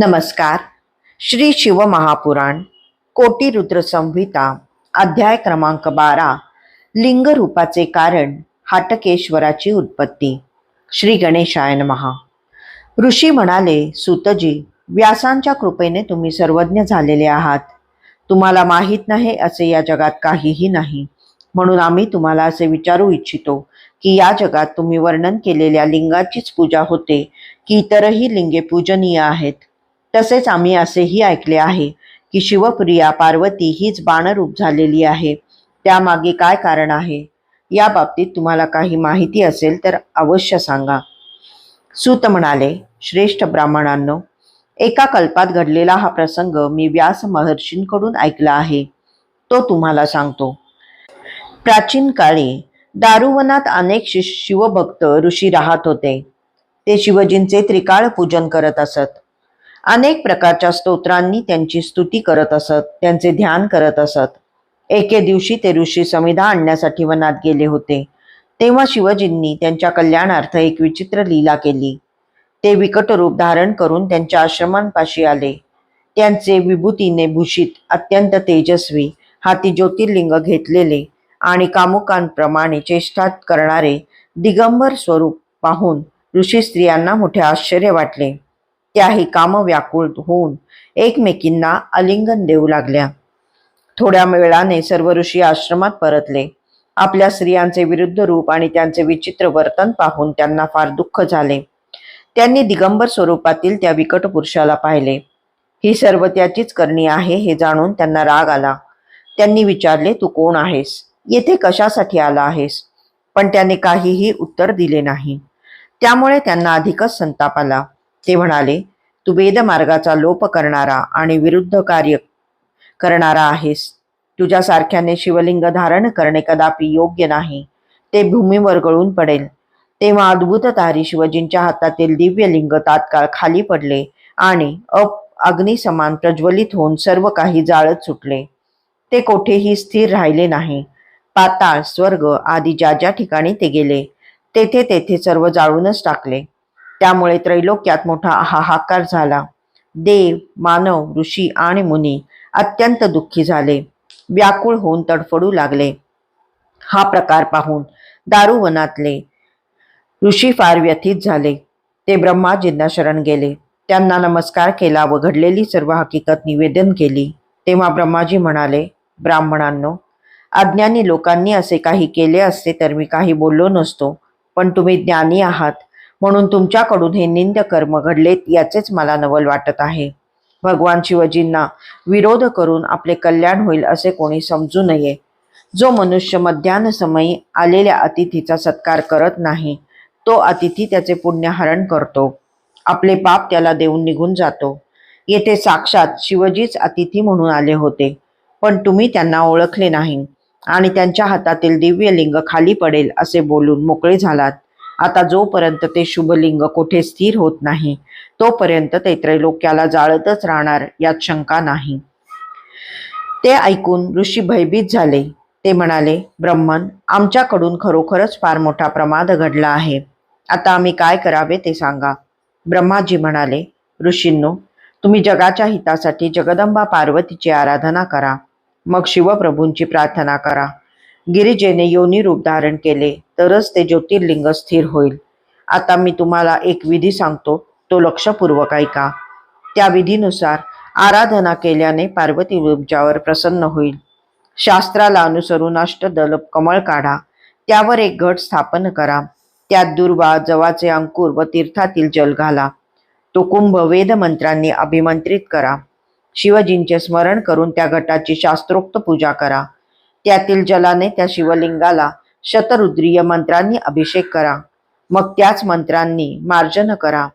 नमस्कार. श्री शिव महापुराण कोटी रुद्र संहिता अध्याय क्रमांक बारा लिंग रूपाचे कारण हाटकेश्वराची उत्पत्ती. श्री गणेशायन महा ऋषी म्हणाले सुतजी व्यासांच्या कृपेने तुम्ही सर्वज्ञ झालेले आहात. तुम्हाला माहीत नाही असे या जगात काहीही नाही. म्हणून आम्ही तुम्हाला असे विचारू इच्छितो की या जगात तुम्ही वर्णन केलेल्या लिंगाचीच पूजा होते की इतरही लिंगे पूजनीय आहेत. तसेच आम्ही असेही ऐकले आहे की शिवप्रिया पार्वती हीच बाणरूप झालेली आहे. त्यामागे काय कारण आहे? या बाबतीत तुम्हाला काही माहिती असेल तर अवश्य सांगा. सूत म्हणाले श्रेष्ठ ब्राह्मणांनो एका कल्पात घडलेला हा प्रसंग मी व्यास महर्षींकडून ऐकला आहे. तो तुम्हाला सांगतो. प्राचीन काळी दारुवनात अनेक शिवभक्त ऋषी राहत होते. ते शिवजींचे त्रिकाळ पूजन करत असत. अनेक प्रकारच्या स्तोत्रांनी त्यांची स्तुती करत असत त्यांचे ध्यान करत असत. एके दिवशी ते ऋषी समिधा आणण्यासाठी वनात गेले होते. तेव्हा शिवजींनी त्यांच्या कल्याणार्थ एक विचित्र लीला केली. ते विकट रूप धारण करून त्यांच्या आश्रमांपाशी आले. त्यांचे विभूतीने भूषित अत्यंत तेजस्वी हाती ज्योतिर्लिंग घेतलेले आणि कामुकांप्रमाणे चेष्टा करणारे दिगंबर स्वरूप पाहून ऋषी स्त्रियांना मोठे आश्चर्य वाटले. त्याही काम व्याकुळ होऊन एकमेकींना आलिंगन देऊ लागल्या. थोड्या वेळाने सर्व ऋषी आश्रमात परतले. आपल्या स्त्रियांचे विरुद्ध रूप आणि त्यांचे विचित्र वर्तन पाहून त्यांना फार दुःख झाले. त्यांनी दिगंबर स्वरूपातील त्या विकट पुरुषाला पाहिले. ही सर्व त्याचीच करणी आहे हे जाणून त्यांना राग आला. त्यांनी विचारले तू कोण आहेस? येथे कशासाठी आला आहेस? पण त्याने काहीही उत्तर दिले नाही. त्यामुळे त्यांना अधिकच संताप आला. ते म्हणाले तू वेदमार्गाचा लोप करणारा आणि विरुद्ध कार्य करणारा आहेस. तुझ्यासारख्याने शिवलिंग धारण करणे कदापि योग्य नाही. ते भूमीवर गळून पडेल. तेव्हा अद्भुत तारी शिवजींच्या हातातील दिव्यलिंग तात्काळ खाली पडले आणि अप अग्निसमान प्रज्वलित होऊन सर्व काही जाळत सुटले. ते कोठेही स्थिर राहिले नाही. पाताळ स्वर्ग आदी ज्या ज्या ठिकाणी ते गेले तेथे तेथे सर्व जाळूनच टाकले. त्यामुळे त्रैलोक्यात मोठा हाहाकार झाला. देव मानव ऋषी आणि मुनी अत्यंत दुःखी झाले. व्याकुळ होऊन तडफडू लागले. हा प्रकार पाहून दारुवनातले ऋषी फार व्यथित झाले. ते ब्रह्माजींना शरण गेले. त्यांना नमस्कार केला व घडलेली सर्व हकीकत निवेदन केली. तेव्हा ब्रह्माजी म्हणाले ब्राह्मणांनो अज्ञानी लोकांनी असे काही केले असते तर मी काही बोललो नसतो. पण तुम्ही ज्ञानी आहात. म्हणून तुमच्याकडून हे निंद कर्म घडलेत याचेच मला नवल वाटत आहे. भगवान शिवजींना विरोध करून आपले कल्याण होईल असे कोणी समजू नये. जो मनुष्य मध्यान्ह समयी आलेल्या अतिथीचा सत्कार करत नाही तो अतिथी त्याचे पुण्यहरण करतो. आपले पाप त्याला देऊन निघून जातो. येथे साक्षात शिवजीच अतिथी म्हणून आले होते पण तुम्ही त्यांना ओळखले नाही आणि त्यांच्या हातातील दिव्यलिंग खाली पडेल असे बोलून मोकळे झालात. आता जोपर्यंत ते शुभलिंग कोठे स्थिर होत नाही तोपर्यंत ते त्रैलोक्याला जाळतच राहणार यात शंका नाही. ते ऐकून ऋषी भयभीत झाले. ते म्हणाले ब्रह्मन आमच्याकडून खरोखरच फार मोठा प्रमाद घडला आहे. आता आम्ही काय करावे ते सांगा. ब्रह्माजी म्हणाले ऋषींनो तुम्ही जगाच्या हितासाठी जगदंबा पार्वतीची आराधना करा. मग शिवप्रभूंची प्रार्थना करा. गिरिजेने योनी रूप धारण केले तरच ते ज्योतिर्लिंग स्थिर होईल. आता मी तुम्हाला एक विधी सांगतो तो लक्षपूर्वक ऐका. त्या विधीनुसार आराधना केल्याने पार्वती तुमच्यावर प्रसन्न होईल. शास्त्राला अनुसरून अष्टदल कमळ काढा त्यावर एक घट स्थापन करा. त्यात दुर्वा जवाचे अंकुर व तीर्थातील जल घाला. तो कुंभ वेद मंत्रांनी अभिमंत्रित करा. शिवजींचे स्मरण करून त्या घटाची शास्त्रोक्त पूजा करा. त्यातील जलाने त्या शिवलिंगाला शतरुद्रीय मंत्रांनी अभिषेक करा. मग त्याच मंत्रांनी मार्जन करा.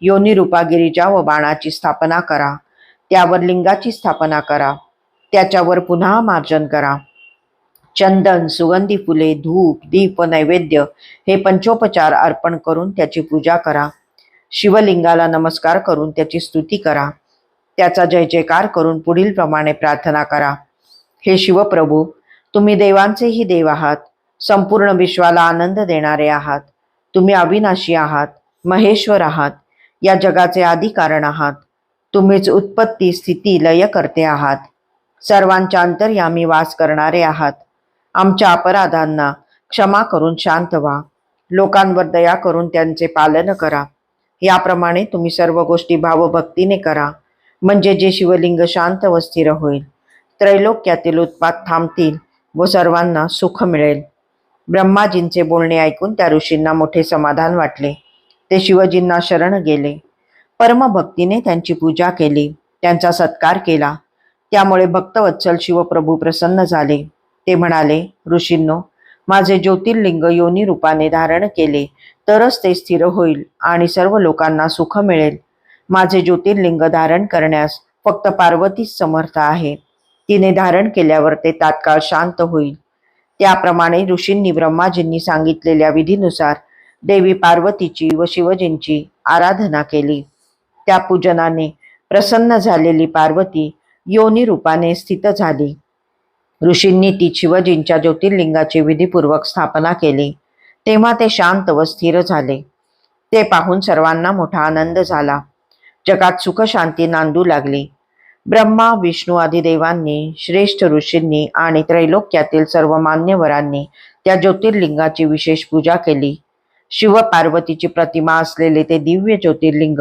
योनी रूपागिरीच्या व बाणाची स्थापना करा. त्यावर लिंगाची स्थापना करा. त्याच्यावर पुन्हा मार्जन करा. चंदन सुगंधी फुले धूप दीप नैवेद्य हे पंचोपचार अर्पण करून त्याची पूजा करा. शिवलिंगाला नमस्कार करून त्याची स्तुती करा. त्याचा जय जयकार करून पुढील प्रमाणे प्रार्थना करा. हे शिवप्रभू तुम्ही देवांचेही देव आहात. संपूर्ण विश्वाला आनंद देणारे आहात. तुम्ही अविनाशी आहात. महेश्वर आहात. या जगाचे आदी कारण आहात. तुम्हीच उत्पत्ती स्थिती लय करते आहात. सर्वांच्या अंतर्यामी वास करणारे आहात. आमच्या अपराधांना क्षमा करून शांत व्हा. लोकांवर दया करून त्यांचे पालन करा. याप्रमाणे तुम्ही सर्व गोष्टी भावभक्तीने करा. म्हणजे जे शिवलिंग शांत व स्थिर होईल. त्रैलोक्यातील उत्पात थांबतील. व सर्वांना सुख मिळेल. ब्रह्माजींचे बोलणे ऐकून त्या ऋषींना मोठे समाधान वाटले. ते शिवजींना शरण गेले. परमभक्तीने त्यांची पूजा केली. त्यांचा सत्कार केला. त्यामुळे भक्तवत्सल शिवप्रभू प्रसन्न झाले. ते म्हणाले ऋषींनो माझे ज्योतिर्लिंग योनी रूपाने धारण केले तरच ते स्थिर होईल आणि सर्व लोकांना सुख मिळेल. माझे ज्योतिर्लिंग धारण करण्यास फक्त पार्वतीच समर्थ आहे. तिने धारण केल्यावर ते तात्काळ शांत होईल. त्याप्रमाणे ऋषींनी ब्रह्माजींनी सांगितलेल्या विधीनुसार देवी पार्वतीची व शिवजींची आराधना केली. त्या पूजनाने प्रसन्न झालेली पार्वती योनी रूपाने स्थित झाली. ऋषींनी ती शिवजींच्या ज्योतिर्लिंगाची विधीपूर्वक स्थापना केली. तेव्हा ते शांत व स्थिर झाले. ते पाहून सर्वांना मोठा आनंद झाला. जगात सुखशांती नांदू लागली. ब्रह्मा विष्णू आदिदेवांनी श्रेष्ठ ऋषींनी आणि त्रैलोक्यातील सर्व मान्यवरांनी त्या ज्योतिर्लिंगाची विशेष पूजा केली. शिवपार्वतीची प्रतिमा असलेले ते दिव्य ज्योतिर्लिंग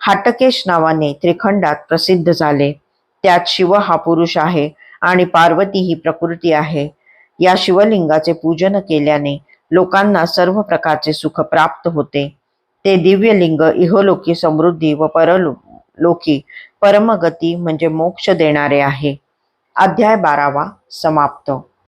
हाटकेश नावाने त्रिखंडात प्रसिद्ध झाले. त्यात शिव हा पुरुष आहे आणि पार्वती ही प्रकृती आहे. या शिवलिंगाचे पूजन केल्याने लोकांना सर्व प्रकारचे सुख प्राप्त होते. ते दिव्य लिंग इहोलोकी समृद्धी व परलोकी परमगती म्हणजे मोक्ष देणारे आहे. अध्याय बारावा समाप्त.